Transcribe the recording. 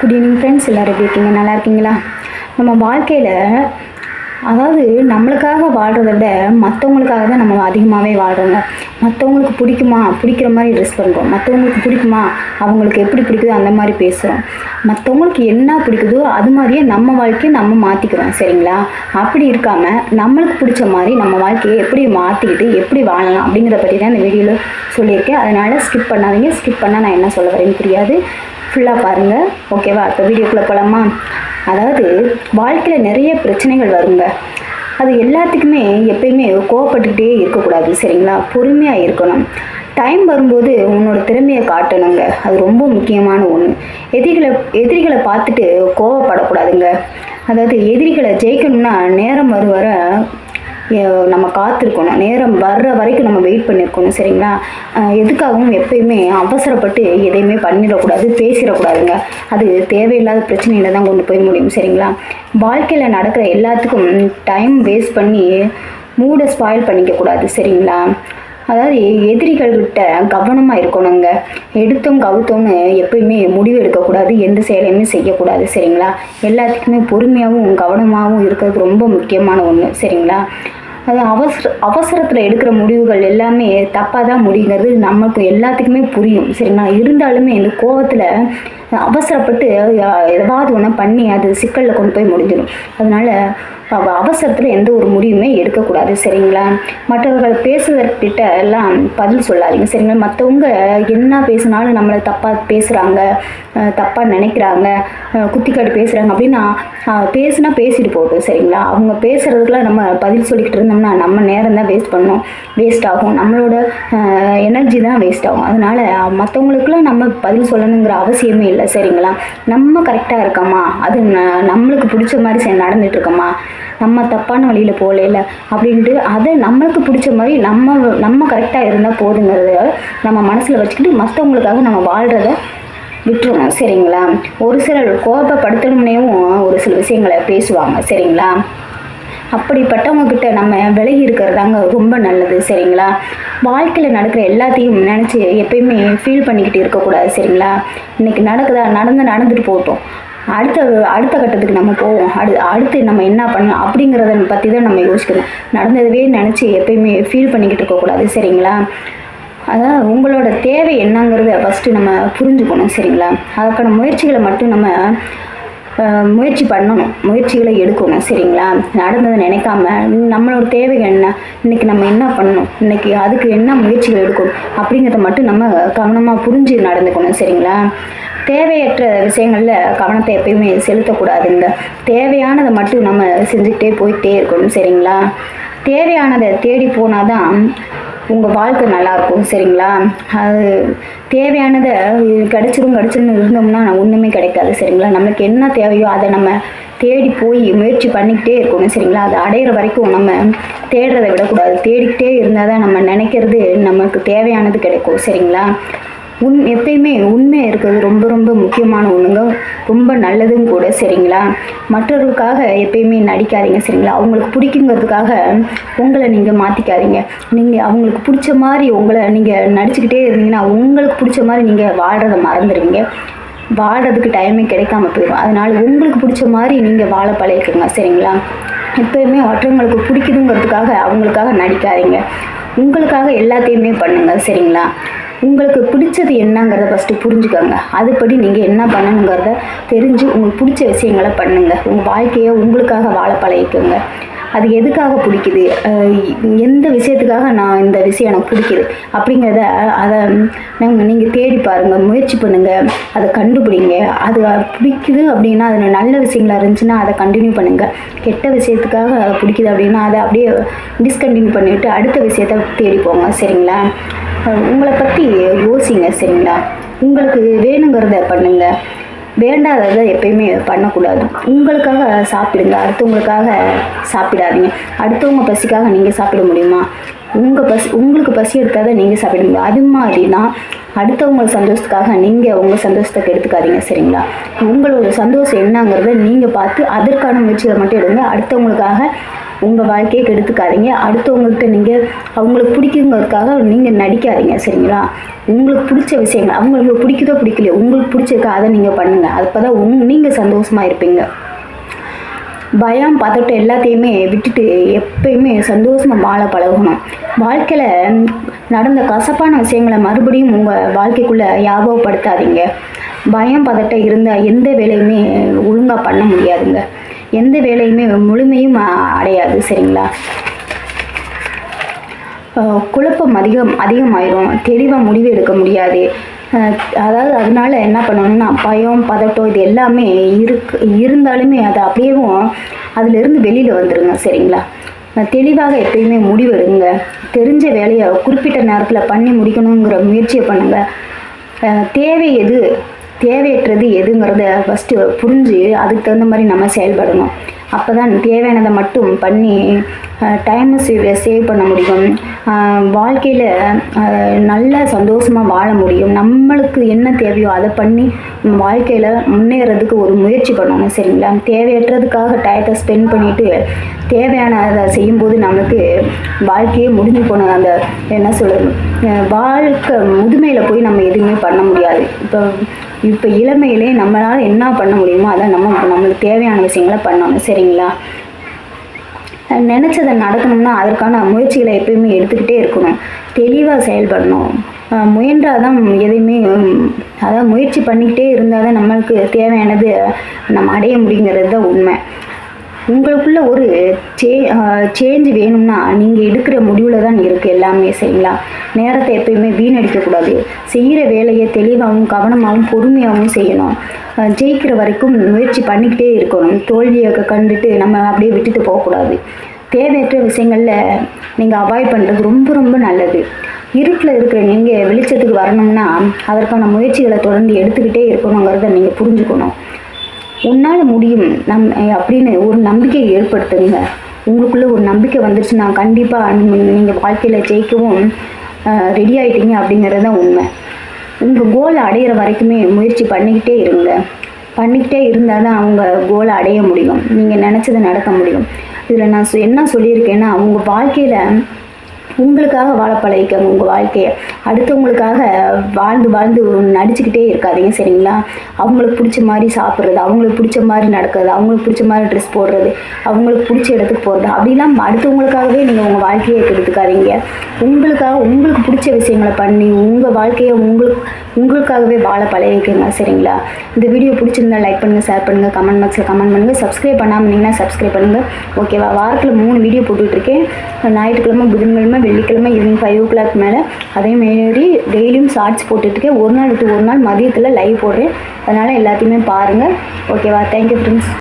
Good evening friends எல்லோரும் எப்படி இருக்கீங்க? நல்லா இருக்கீங்களா? நம்ம வாழ்க்கையில் அதாவது நம்மளுக்காக வாழ்கிறத விட மற்றவங்களுக்காக தான் நம்ம அதிகமாகவே வாழ்கிறோங்க மற்றவங்களுக்கு பிடிக்குமா? பிடிக்கிற மாதிரி ட்ரெஸ் பண்ணுறோம் மற்றவங்களுக்கு பிடிக்குமா? அவங்களுக்கு எப்படி பிடிக்குதோ அந்த மாதிரி பேசுகிறோம் மற்றவங்களுக்கு என்ன பிடிக்குதோ அது மாதிரியே நம்ம வாழ்க்கையை நம்ம மாற்றிக்கிறோம் சரிங்களா? அப்படி இருக்காமல் நம்மளுக்கு பிடிச்ச மாதிரி நம்ம வாழ்க்கையை எப்படி மாற்றிக்கிட்டு எப்படி வாழலாம் அப்படிங்கிறத பற்றி தான் இந்த வீடியோவில் சொல்லியிருக்கேன். அதனால் ஸ்கிப் பண்ணாதீங்க. ஸ்கிப் பண்ணால் நான் என்ன சொல்ல வரேன்னு புரியாது. ஃபுல்லாக பாருங்கள் ஓகேவா இப்போ வீடியோக்குள்ளே போகலாமா அதாவது வாழ்க்கையில் நிறைய பிரச்சனைகள் வருங்க. அது எல்லாத்துக்குமே எப்பயுமே கோவப்பட்டுக்கிட்டே இருக்கக்கூடாது சரிங்களா? பொறுமையாக இருக்கணும். டைம் வரும்போது உன்னோட திறமையை காட்டணுங்க. அது ரொம்ப முக்கியமான ஒன்று எதிரிகளை எதிரிகளை பார்த்துட்டு கோவப்படக்கூடாதுங்க. அதாவது எதிரிகளை ஜெயிக்கணும்னா நேரம் வரும் வர நம்ம காத்திருக்கணும். நேரம் வர்ற வரைக்கும் நம்ம வெயிட் பண்ணியிருக்கணும் சரிங்களா? எதுக்காகவும் எப்பயுமே அவசரப்பட்டு எதையுமே பண்ணிடக்கூடாது பேசிடக்கூடாதுங்க. அது தேவையில்லாத பிரச்சனையில தான் கொண்டு போய் முடியும் சரிங்களா? வாழ்க்கையில் நடக்கிற எல்லாத்துக்கும் டைம் வேஸ்ட் பண்ணி மூடை ஸ்பாயில் பண்ணிக்கக்கூடாது சரிங்களா? அதாவது எதிரிகள்கிட்ட கவனமாக இருக்கணுங்க. எடுத்தோம் கவுத்தோம்னு எப்பயுமே முடிவு எடுக்கக்கூடாது எந்த செயலையுமே செய்யக்கூடாது சரிங்களா? எல்லாத்துக்குமே பொறுமையாகவும் கவனமாகவும் இருக்கிறது ரொம்ப முக்கியமான ஒன்று சரிங்களா? அது அவசர அவசரத்தில் எடுக்கிற முடிவுகள் எல்லாமே தப்பாக தான் முடியுங்கிறது நமக்கு எல்லாத்துக்குமே புரியும் சரிங்களா? இருந்தாலுமே இந்த கோவத்தில் அவசரப்பட்டு எதாவது ஏதாவது ஒன்று பண்ணி அது சிக்கலில் கொண்டு போய் முடிஞ்சிடும். அதனால அவசரத்தில் எந்த ஒரு முடிவுமே எடுக்கக்கூடாது சரிங்களா? மற்றவர்கள் பேசுவதற்கிட்ட எல்லாம் பதில் சொல்லாதீங்க சரிங்களா? மற்றவங்க என்ன பேசினாலும் நம்மளை தப்பாக பேசுகிறாங்க தப்பாக நினைக்கிறாங்க குத்திக்காட்டு பேசுகிறாங்க அப்படின்னா பேசுனா பேசிட்டு போகட்டும் சரிங்களா? அவங்க பேசுகிறதுக்குலாம் நம்ம பதில் சொல்லிக்கிட்டு இருந்தோம்னா நம்ம நேரம் தான் வேஸ்ட் பண்ணோம் வேஸ்ட் ஆகும். நம்மளோட எனர்ஜி தான் வேஸ்ட் ஆகும். அதனால் மற்றவங்களுக்குலாம் நம்ம பதில் சொல்லணுங்கிற அவசியமே இல்லை சரிங்களா? நம்ம கரெக்டாக இருக்கோமா? அது நம்மளுக்கு பிடிச்ச மாதிரி நடந்துட்டு இருக்கோமா? நம்ம தப்பான வழியில் போகல அப்படின்ட்டு அதை நம்மளுக்கு பிடிச்ச மாதிரி நம்ம நம்ம கரெக்டாக இருந்தால் போதுங்கிறத நம்ம மனசில் வச்சுக்கிட்டு மற்றவங்களுக்காக நம்ம வாழ்கிறத விட்டுருவோம் சரிங்களா? ஒரு சிலர் கோபப்படுத்தணும்னேயும் ஒரு சில விஷயங்களை பேசுவாங்க. சரிங்களா? அப்படிப்பட்டவங்கக்கிட்ட நம்ம விலகி இருக்கிறதாங்க ரொம்ப நல்லது. சரிங்களா? வாழ்க்கையில் நடக்கிற எல்லாத்தையும் நினச்சி எப்பயுமே ஃபீல் பண்ணிக்கிட்டு இருக்கக்கூடாது. சரிங்களா? இன்னைக்கு நடக்குதா? நடந்து நடந்துட்டு போகட்டும். அடுத்த அடுத்த கட்டத்துக்கு நம்ம போவோம். அடு அடுத்து நம்ம என்ன பண்ணலாம் அப்படிங்கிறத பற்றி தான் நம்ம யோசிக்கணும். நடந்ததவே நினச்சி எப்பயுமே ஃபீல் பண்ணிக்கிட்டு இருக்கக்கூடாது சரிங்களா? அதான் உங்களோட தேவை என்னங்கிறத ஃபஸ்ட்டு நம்ம புரிஞ்சுக்கணும் சரிங்களா? அதுக்கான முயற்சிகளை மட்டும் நம்ம முயற்சி பண்ணணும். முயற்சிகளை எடுக்கணும். சரிங்களா? நடந்ததை நினைக்காம நம்மளோட தேவை என்ன? இன்னைக்கு நம்ம என்ன பண்ணணும்? இன்னைக்கு அதுக்கு என்ன முயற்சிகள் எடுக்கணும்? அப்படிங்கிறத மட்டும் நம்ம கவனமாக புரிஞ்சு நடந்துக்கணும். சரிங்களா? தேவையற்ற விஷயங்களில் கவனத்தை எப்பயுமே செலுத்தக்கூடாதுங்க தேவையானதை மட்டும் நம்ம செஞ்சுக்கிட்டே போயிட்டே இருக்கணும். சரிங்களா? தேவையானதை தேடி போனாதான் உங்கள் வாழ்க்கை நல்லாயிருக்கும் சரிங்களா? அது தேவையானதை கிடச்சிரும் கிடைச்சிரும் இருந்தோம்னா ஒன்றுமே கிடைக்காது சரிங்களா? நம்மளுக்கு என்ன தேவையோ அதை நம்ம தேடி போய் முயற்சி பண்ணிக்கிட்டே இருக்கணும் சரிங்களா? அது அடையிற வரைக்கும் நம்ம தேடுறதை விடக்கூடாது. தேடிக்கிட்டே இருந்தால் தான் நம்ம நினைக்கிறது நமக்கு தேவையானது கிடைக்கும் சரிங்களா? உண் எப்பயுமே உண்மை இருக்கிறது ரொம்ப ரொம்ப முக்கியமான ஒன்றுங்க ரொம்ப நல்லதும் கூட சரிங்களா? மற்றவர்களுக்காக எப்பயுமே நடிக்காதீங்க சரிங்களா? அவங்களுக்கு பிடிக்குங்கிறதுக்காக உங்களை நீங்கள் மாற்றிக்காதீங்க நீங்கள் அவங்களுக்கு பிடிச்ச மாதிரி உங்களை நீங்கள் நடிச்சுக்கிட்டே இருந்தீங்கன்னா உங்களுக்கு பிடிச்ச மாதிரி நீங்கள் வாழ்கிறத மறந்துடுவீங்க. வாழறதுக்கு டைமே கிடைக்காம போயிடும் அதனால உங்களுக்கு பிடிச்ச மாதிரி நீங்கள் வாழ பழகிக்கோங்க சரிங்களா? எப்பயுமே மற்றவங்களுக்கு பிடிக்குதுங்கிறதுக்காக அவங்களுக்காக நடிக்காதீங்க. உங்களுக்காக எல்லாத்தையுமே பண்ணுங்க சரிங்களா? உங்களுக்கு பிடிச்சது என்னங்கிறத ஃபஸ்ட்டு புரிஞ்சுக்கோங்க. அதுபடி நீங்கள் என்ன பண்ணணுங்கிறத தெரிஞ்சு உங்களுக்கு பிடிச்ச விஷயங்களை பண்ணுங்கள் உங்கள் வாழ்க்கையை உங்களுக்காக வாழ பழகிக்கோங்க. அது எதுக்காக பிடிக்குது? எந்த விஷயத்துக்காக நான் இந்த விஷயம் எனக்கு பிடிக்குது? அப்படிங்கிறத அதை நீங்கள் நீங்கள் தேடி பாருங்கள் முயற்சி பண்ணுங்கள் அதை கண்டுபிடிங்க. அது பிடிக்குது அப்படின்னா அதில் நல்ல விஷயங்களா இருந்துச்சுன்னா அதை கண்டினியூ பண்ணுங்கள் கெட்ட விஷயத்துக்காக பிடிக்குது அப்படின்னா அதை அப்படியே டிஸ்கண்டினியூ பண்ணிவிட்டு அடுத்த விஷயத்த தேடி போங்க. சரிங்களா? உங்களை பற்றி யோசிங்க சரிங்களா? உங்களுக்கு வேணுங்கிறத பண்ணுங்கள் வேண்டாததை எப்பயுமே பண்ணக்கூடாது. உங்களுக்காக சாப்பிடுங்க அடுத்தவங்களுக்காக சாப்பிடாதீங்க. அடுத்தவங்க பசிக்காக நீங்கள் சாப்பிட முடியுமா? உங்கள் பசி உங்களுக்கு பசி எடுத்தால் தான் நீங்கள் சாப்பிட முடியும். அது மாதிரி தான் அடுத்தவங்க சந்தோஷத்துக்காக நீங்கள் உங்கள் சந்தோஷத்தை கெடுத்துக்காதீங்க சரிங்களா? உங்களோட சந்தோஷம் என்னங்கிறத நீங்கள் பார்த்து அதற்கான முயற்சிகளை மட்டும் எடுங்க. அடுத்தவங்களுக்காக உங்கள் வாழ்க்கையை கெடுத்துக்காதீங்க. அடுத்தவங்ககிட்ட நீங்கள் அவங்களுக்கு பிடிக்குங்கிறதுக்காக நீங்கள் நடிக்காதீங்க சரிங்களா? உங்களுக்கு பிடிச்ச விஷயங்கள் அவங்களுக்கு பிடிக்குதோ பிடிக்கலையோ உங்களுக்கு பிடிச்சிருக்கா அதை நீங்கள் பண்ணுங்கள் அப்போ தான் உங் நீங்கள் சந்தோஷமாக இருப்பீங்க. பயம் பதட்டம் எல்லாத்தையுமே விட்டுட்டு எப்பயுமே சந்தோஷமாக வாழ பழகணும். வாழ்க்கையில் நடந்த கசப்பான விஷயங்களை மறுபடியும் உங்கள் வாழ்க்கைக்குள்ளே ஞாபகப்படுத்தாதீங்க. பயம் பதட்டம் இருந்தால் எந்த வேலையுமே ஒழுங்காக பண்ண முடியாதுங்க. எந்த வேலையுமே முழுமையும் அடையாது சரிங்களா? குழப்பம் அதிகம் அதிகமாயிரும். தெளிவாக முடிவு எடுக்க முடியாது. அதாவது அதனால என்ன பண்ணணும்னா பயம் பதட்டம் இது எல்லாமே இருக்கு இருந்தாலுமே அது அப்படியேவும் அதிலிருந்து வெளியில் வந்துடுங்க சரிங்களா? தெளிவாக எப்பயுமே முடிவெடுங்க தெரிஞ்ச வேலையை குறிப்பிட்ட நேரத்தில் பண்ணி முடிக்கணுங்கிற முயற்சியை பண்ணுங்கள் தேவை எது? தேவையற்றது எதுங்கிறத ஃபஸ்ட்டு புரிஞ்சு அதுக்கு தகுந்த மாதிரி நம்ம செயல்படணும். அப்போ தான் தேவையானதை மட்டும் பண்ணி டைமை சேவ் சேவ் பண்ண முடியும். வாழ்க்கையில் நல்ல சந்தோஷமாக வாழ முடியும். நம்மளுக்கு என்ன தேவையோ அதை பண்ணி வாழ்க்கையில் முன்னேறதுக்கு ஒரு முயற்சி பண்ணணும் சரிங்களா? தேவையற்றதுக்காக டயத்தை ஸ்பெண்ட் பண்ணிவிட்டு தேவையானதை செய்யும்போது நமக்கு வாழ்க்கையே முடிஞ்சு போன அந்த என்ன சொல்கிறது வாழ்க்கை முதுமையில் போய் நம்ம எதுவுமே பண்ண முடியாது. இப்போ இப்போ இளமையிலே நம்மளால் என்ன பண்ண முடியுமோ அதை நம்ம நம்மளுக்கு தேவையான விஷயங்களை பண்ணணும். சரிங்களா? நினச்சதை நடக்கணும்னா அதற்கான முயற்சிகளை எப்பயுமே எடுத்துக்கிட்டே இருக்கணும். தெளிவாக செயல்படணும். முயன்றால் தான் எதையுமே அதாவது முயற்சி பண்ணிக்கிட்டே இருந்தால் தான் நம்மளுக்கு தேவையானது நம்ம அடைய முடியுங்கிறது தான் உண்மை. உங்களுக்குள்ள ஒரு சே சேஞ்ச் வேணும்னா நீங்கள் எடுக்கிற முடிவில் தான் இருக்குது எல்லாமே சரிங்களா? நேரத்தை எப்பயுமே வீணடிக்கக்கூடாது செய்கிற வேலையை தெளிவாகவும் கவனமாகவும் பொறுமையாகவும் செய்யணும். ஜெயிக்கிற வரைக்கும் முயற்சி பண்ணிக்கிட்டே இருக்கணும். தோல்வியை கண்டுட்டு நம்ம அப்படியே விட்டுட்டு போகக்கூடாது. தேவையற்ற விஷயங்களில் நீங்கள் அவாய்ட் பண்ணுறது ரொம்ப ரொம்ப நல்லது. இருட்டில் இருக்கிற நீங்கள் வெளிச்சத்துக்கு வரணும்னா அதற்கான முயற்சிகளை தொடர்ந்து எடுத்துக்கிட்டே இருக்கணுங்கிறத நீங்கள் புரிஞ்சுக்கணும். உன்னால் முடியும். நம் அப்படின்னு ஒரு நம்பிக்கையை ஏற்படுத்துங்க. உங்களுக்குள்ளே ஒரு நம்பிக்கை வந்துருச்சுன்னா கண்டிப்பாக நீங்கள் வாழ்க்கையில் ஜெயிக்கவும் ரெடி ஆகிட்டீங்க அப்படிங்கிறது தான் உண்மை. உங்கள் கோலை அடையிற வரைக்குமே முயற்சி பண்ணிக்கிட்டே இருங்க. பண்ணிக்கிட்டே இருந்தால் தான் அவங்க கோலை அடைய முடியும். நீங்கள் நினச்சதை நடக்க முடியும். இதில் நான் சொ- என்ன சொல்லியிருக்கேன்னா உங்கள் வாழ்க்கையில் உங்களுக்காக வாழ பழகிக்கோங்க உங்கள் வாழ்க்கையை. அடுத்தவங்களுக்காக வாழ்ந்து வாழ்ந்து நடிச்சுக்கிட்டே இருக்காதீங்க சரிங்களா? அவங்களுக்கு பிடிச்ச மாதிரி சாப்பிட்றது அவங்களுக்கு பிடிச்ச மாதிரி நடக்கிறது அவங்களுக்கு பிடிச்ச மாதிரி ட்ரெஸ் போடுறது அவங்களுக்கு பிடிச்ச இடத்துக்கு போகிறது அப்படிலாம் அடுத்தவங்களுக்காகவே நீங்கள் உங்கள் வாழ்க்கையை கெடுத்துக்காதீங்க. உங்களுக்காக உங்களுக்கு பிடிச்ச விஷயங்களை பண்ணி உங்கள் வாழ்க்கையை உங்களுக்கு உங்களுக்காகவே வாழ பழகிக்கங்க சரிங்களா? இந்த வீடியோ பிடிச்சிருந்தா லைக் பண்ணுங்கள் ஷேர் பண்ணுங்கள் கமெண்ட் பாக்ஸில் கமெண்ட் பண்ணுங்கள் சப்ஸ்கிரைப் பண்ணாமல் இருந்தீங்கன்னா சப்ஸ்கிரைப் பண்ணுங்கள் ஓகேவா வாரத்தில் மூணு வீடியோ போட்டுட்ருக்கேன் ஞாயிற்றுக்கிழமை புதன்கிழமை வெள்ளிக்கிழமை ஈவினிங் ஃபைவ் ஓ கிளாக் மேலே அதே மாரி டெய்லியும் ஷார்ட்ஸ் போட்டுட்ருக்கேன் ஒரு நாள் விட்டு ஒரு நாள் மதியத்தில் லைவ் போடுறேன். அதனால் எல்லாத்தையுமே பாருங்கள் ஓகேவா தேங்க்யூ ஃப்ரெண்ட்ஸ்